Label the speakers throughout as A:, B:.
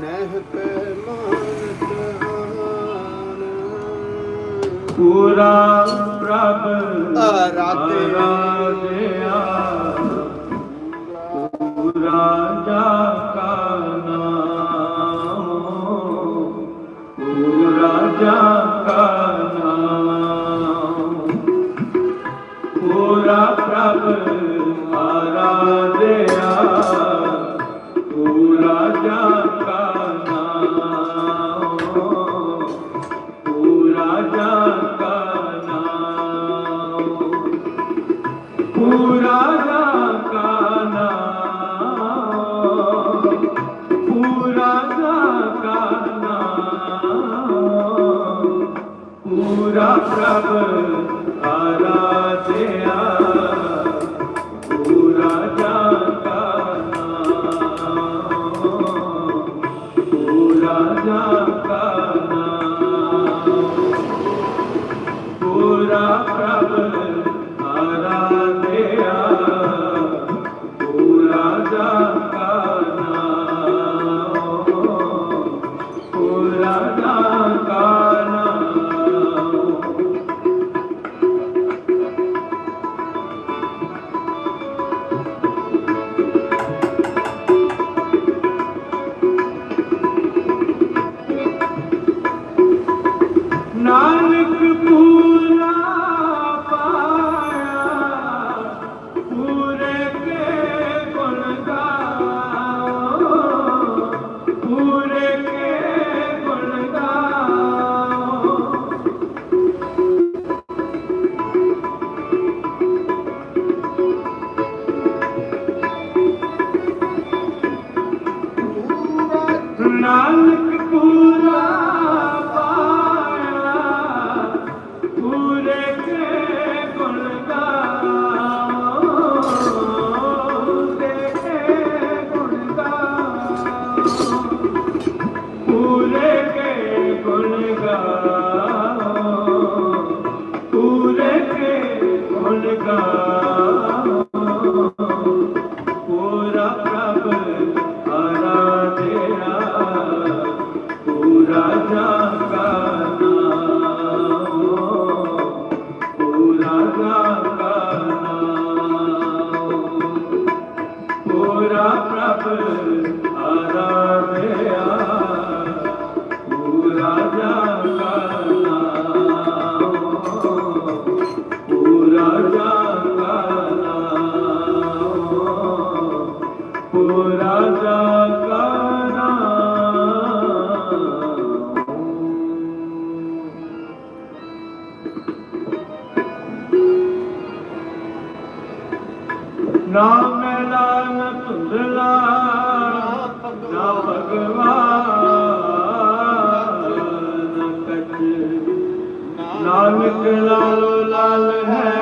A: ਨਹਿ ਪੈ ਮਾਨਤ
B: ਪੂਰਾ ਪ੍ਰਭ
A: ਆਰਾਧਿਆ।
B: ਆਰਾਧਿਆ ਪੂਰਾ ਜਾ ਕੇ ਰਾਮ ਮੈਲਾ ਨ ਨਾ ਭਗਵਾਨ ਨ ਕਛ ਨਾਨਕ ਲਾਲੋ ਲਾਲ ਹੈ।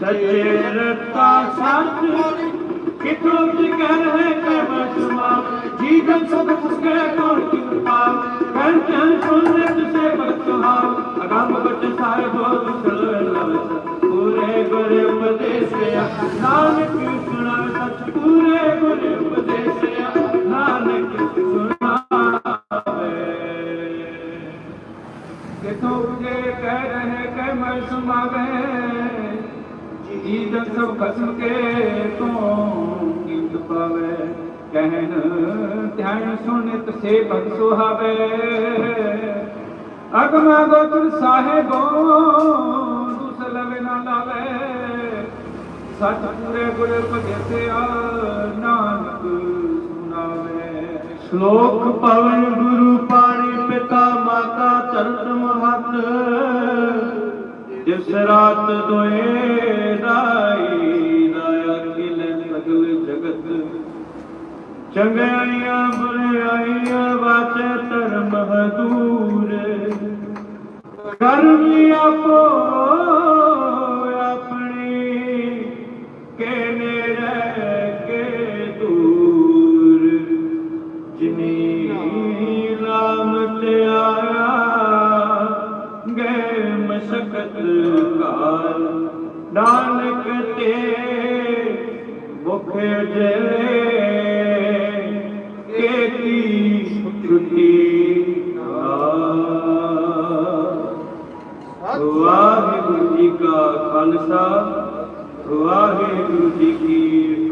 B: ਸੱਚੇ ਰਤਾ ਸੱਚ। ਕਿਥੋਂ ਜਿਕਰ ਹੈ ਕੈ ਬਸਮਾ ਜੀ ਸਭ ਫਸਕੇ ਕੌਣ ਕਿਰਪਾ ਕਹਿ ਚਨ ਸੁਨਤ ਸੇ ਬਖਸ਼ਾ ਅਗੰਮ ਬਚ ਸਾਹਿਬ ਸਲ ਲਵ ਪੂਰੇ ਗੁਰ ਉਪਦੇਸਿਆ। ਨਾਨਕ ਸੁਣਾਵੇ ਸੱਚ ਪੂਰੇ ਗੁਰ ਉਪਦੇਸਿਆ। ਨਾਨਕ ਸੁਣਾਵੇ ਕਿਥੋਂ ਉਗੇ ਕਹਿ ਰਹੇ ਕਹਿ ਮੈਂ ਸੁਣਾਵੇ ਜੀ ਜਨ ਸਭ ਖਸਮ ਕੇ ਤੋਂ ਕੀਮਤ ਪਾਵੇ? ਕਹਿਨ ਧਿਆਨ ਸੁਣਿਤ ਸੇ ਭਗ ਸੁਹਾਵੇ। ਅਗਮਾ ਗੋਤਰ ਸਾਹਿਬੋ ਸਤ ਗੁਰ ਭਗਤਿਆ ਨਾਨਕ ਸੁਣਾਵੇ। ਸ਼ਲੋਕ ਪਵਨ ਗੁਰੂ ਪਾਣੀ ਪਿਤਾ ਮਾਤਾ ਚਰਤ ਮਹਤ, ਜਿਸ ਰਾਤ ਦੋਏ ਦਾਈ ਦਾਇਆ ਕਿਲ ਸਗਲ ਜਗਤ। ਚੰਗਿਆਈਆਂ ਬੁਰਾਈਆਂ ਵਾਚੇ ਧਰਮ ਹਦੂਰ ਕਰਮੀ ਆਪੋ
C: ਨਾਨਕ ਤੇ ਮੁਖ ਜਲੇ ਕੀਤੀ ਛੁੱਟੀ ਵਾਹਿਗੁਰੂ ਜੀ ਕਾ ਖਾਲਸਾ ਵਾਹਿਗੁਰੂ ਜੀ ਕੀ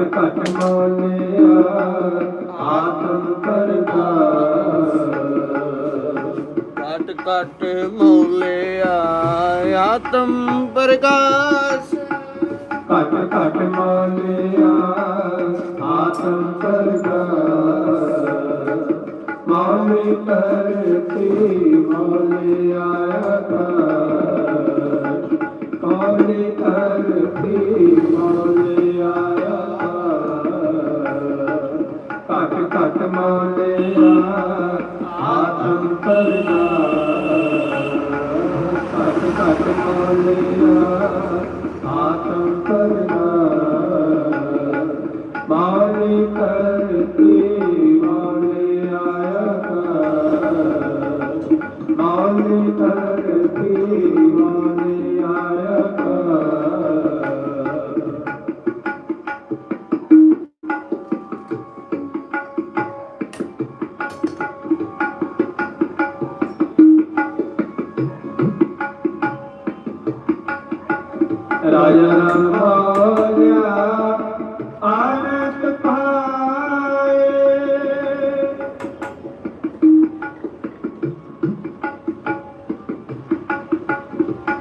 C: ਘਟ ਮਾਨਿਆ ਆਤਮ
A: ਕਰਤਾ
C: ਘਟ ਘਟ ਮੋਲਿਆ ਆਤਮ ਪ੍ਰਕਾਸ਼। ਘਟ ਘਟ ਮਾਨਿਆ ਆਤਮ ਕਰਤਾ ਮਾਨੇ ਕਰਤੀ ਮਾਨੇ ਆਇਆ ਕਾ ਕਰਨਾ ਮਾਲਿਕ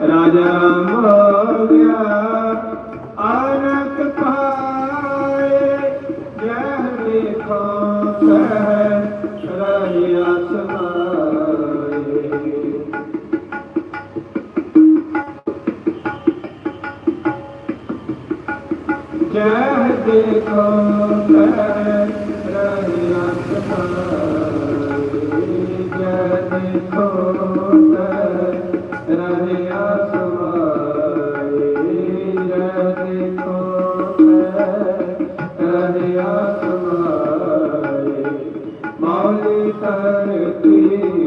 C: ਰਾਜਾ ਹੋ ਗਿਆ ਆਨੰਦ ਦੇਖੋ ਸਹਿ ਰਹਿਆ ਸਮਾਏ ਜਹ ਦੇਖੋ Thank you.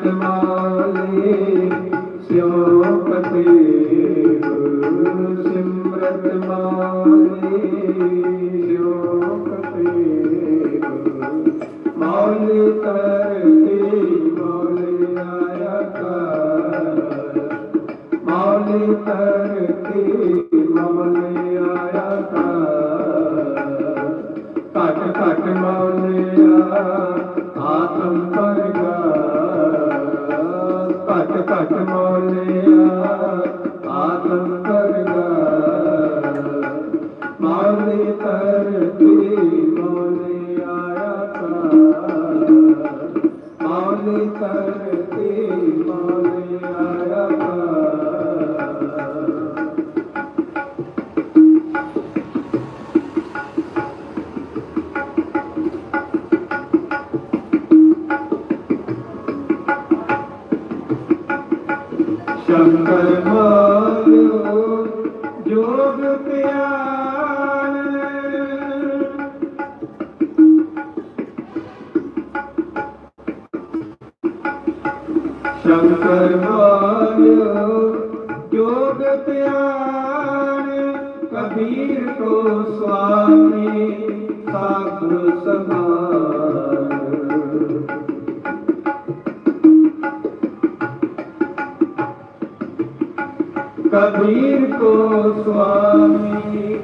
C: Fatima. ਕਰਤੇ ਮਾਨ ਆਇਆ ਪੀਰ ਕੋ ਸੁਆਮੀ ਸਾਧੂ ਸਮਾਨ। ਕਬੀਰ ਕੋ ਸੁਆਮੀ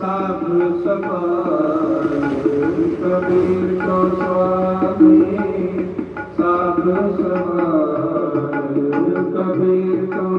C: ਸਾਧੂ ਸਮਾਨ। ਕਬੀਰ ਕੋ ਸੁਆਮੀ ਸਾਧੂ ਕਬੀਰ ਕੋ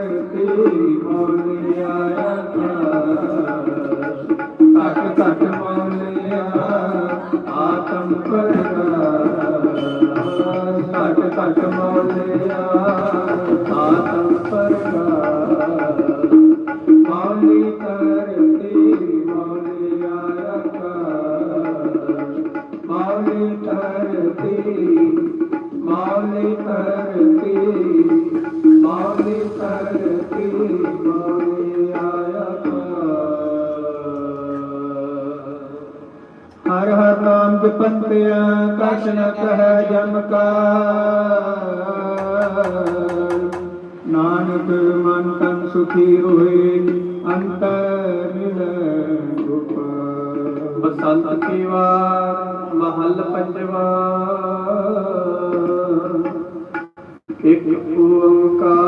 C: ਨਾਨਕ ਮਨ ਤਨ ਸੁਖੀ ਹੋਏ ਅੰਤਰ ਮਿਲੈ ਗੁਪਾਲ ਬਸੰਤ ਕੀ ਵਾਰ ਮਹਲ ਪੰਜਵਾ ਇੱਕ ਓੰਕਾਰ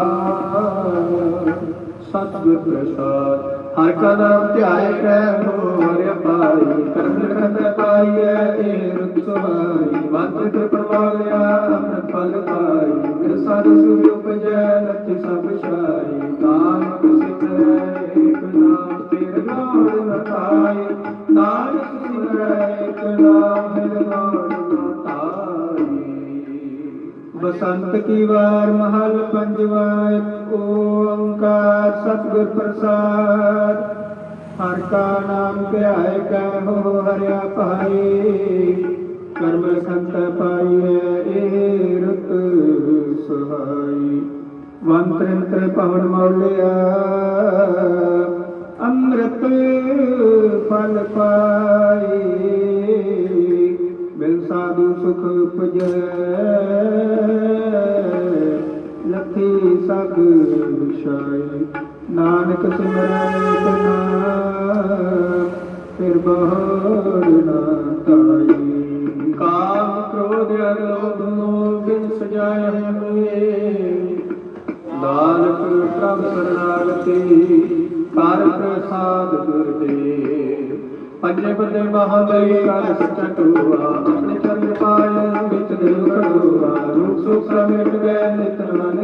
C: ਸਤਿਗੁਰ ਪ੍ਰਸਾਦ ਹਰ ਕਾ ਨਾਮ ਧਿਆਏ ਰਹਿ ਹੋ ਹਰਿ ਪਾਈ ਕਰਮ ਕਰਮ ਪਾਈਐ, ਇਹ ਰੁਤ ਸੁਹਾਈ ਮੰਤਰ ਕੇ ਪ੍ਰਵਾਲਿਆ ਅੰਮ੍ਰਿਤ ਫਲ ਪਾਈ, ਫਿਰ ਸਾਧ ਸੁਰ ਉਪਜੈ ਨਤੀ ਸਭ ਛਾਈ, ਨਾਨਕ ਸਿਮਰੈ ਏਕ ਨਾਮ ਤੇਰੇ ਨਾਮ ਨ ਪਾਈ ਨਾਨਕ ਸਿਮਰੈ ਏਕ ਨਾਮ ਤੇਰੇ ਨਾਮ ਨ ਪਾਈ ਬਸੰਤ ਕੀ ਵਾਰ ਮਹਲ ਪੰਜਵਾ ਇੱਕ ਓੰਕਾਰ ਸਤਿਗੁਰ ਪ੍ਰਸਾਦ। ਹਰ ਕਾ ਨਾਮ ਧਿਆਏ ਕਹੋ ਹਰਿਆ ਭਾਈ ਕਰਮ ਸੰਤ ਪਾਈਐ, ਇਹ ਰਤ ਸਹਾਈ। ਵੰਤਰਿੰਤਰ ਪਵਨ ਮੌਲਿਆ, ਅੰਮ੍ਰਿਤ ਫਲ ਪਾਈ। ਬਿਨ ਸੁਖ ਉਪਜੈ। ਲਖੀ ਸਗ ਵਿਸ਼ਾਈ ਨਾਨਕ ਸਿਮਰੈ ਨਾਮ ਫਿਰ ਬਹੜ ਨਾ ਤਾਈ ਕਾਮ ਕ੍ਰੋਧ ਅਲੋਭ ਮੋਹ ਬਿਨ ਸਜਾਏ ਹੋਏ। ਨਾਨਕ ਪ੍ਰਭ ਸਰਨਾਗਤੀ ਕਰ ਪ੍ਰਸਾਦ ਗੁਰ ਪੰਜੇ ਬੰਦੇ ਮਹਾਬਲੀ ਕਰ ਸੱਚਾ ਆਪਣੇ ਚਰਨ ਪਾਏ ਵਿੱਚ ਦਿਲ ਖੜੂਆ ਰੂਪ ਸੁਖ ਮਿਟ ਗਏ ਨਿਤ ਮਨ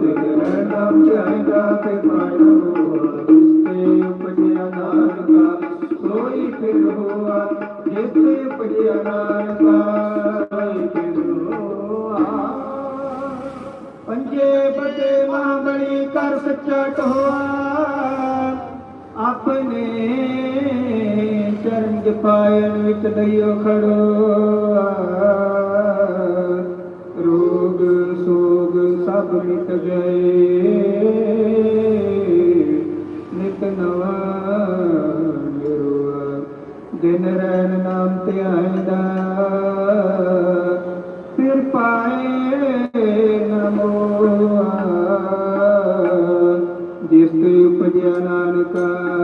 C: ਤੇ ਰਹਿ ਨਾਮ ਚਾਹੀਦਾ ਤੇ ਪਾਇ ਜਿਸਤੇ ਉਪਜਿਆ ਨਾਨਕਾ ਸੋਈ ਫਿਰ ਹੋਆ। ਜਿਸਤੇ ਉਪਜਿਆ ਨਾਨਕਾ ਸੋਈ ਫਿਰ ਹੋਆ। ਪੰਜੇ ਬਟੇ ਮਹਾਬਲੀ ਕਰ ਸੱਚਾ ਟੋਆ ਆਪਣੇ ਚਰਨ ਦੇ ਪਾਇਨ ਵਿੱਚ ਦਈਓ ਖੜੋ। ਰੋਗ ਸੋਗ ਸਭ ਮਿਟ ਗਏ। ਨਿਤ ਨਵਾ ਨਿਰਵਾ ਦਿਨ ਰਹਿਣ ਨਾਮ ਧਿਆਇਦਾ। ਫਿਰ ਪਾ ਉਪਜਿਆ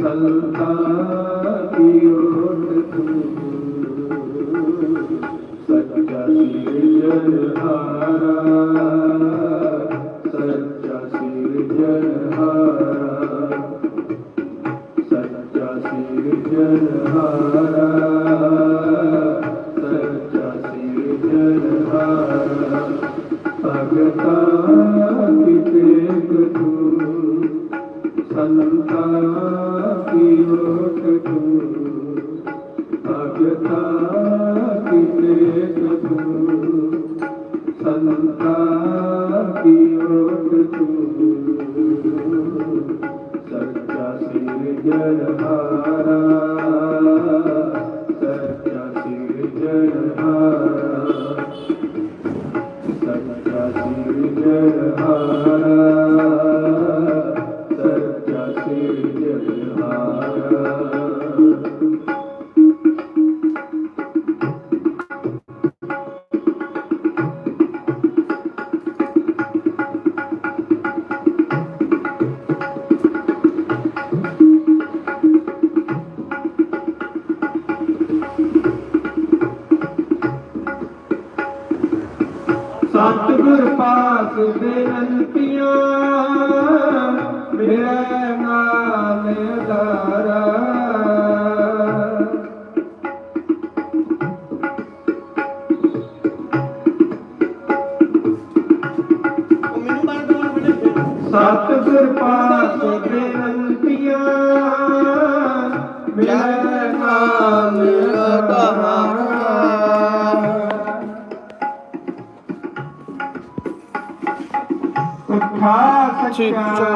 C: ਸੰਤਾ ਗੁਰੂ ਸੰਤਾ ਕੀ ਸਤਿਗੁਰ ਪਾਸ ਬੇਨੰਤੀਆਂ ਮੇਰਾ ਨਾਮ ਧਾਰਾ to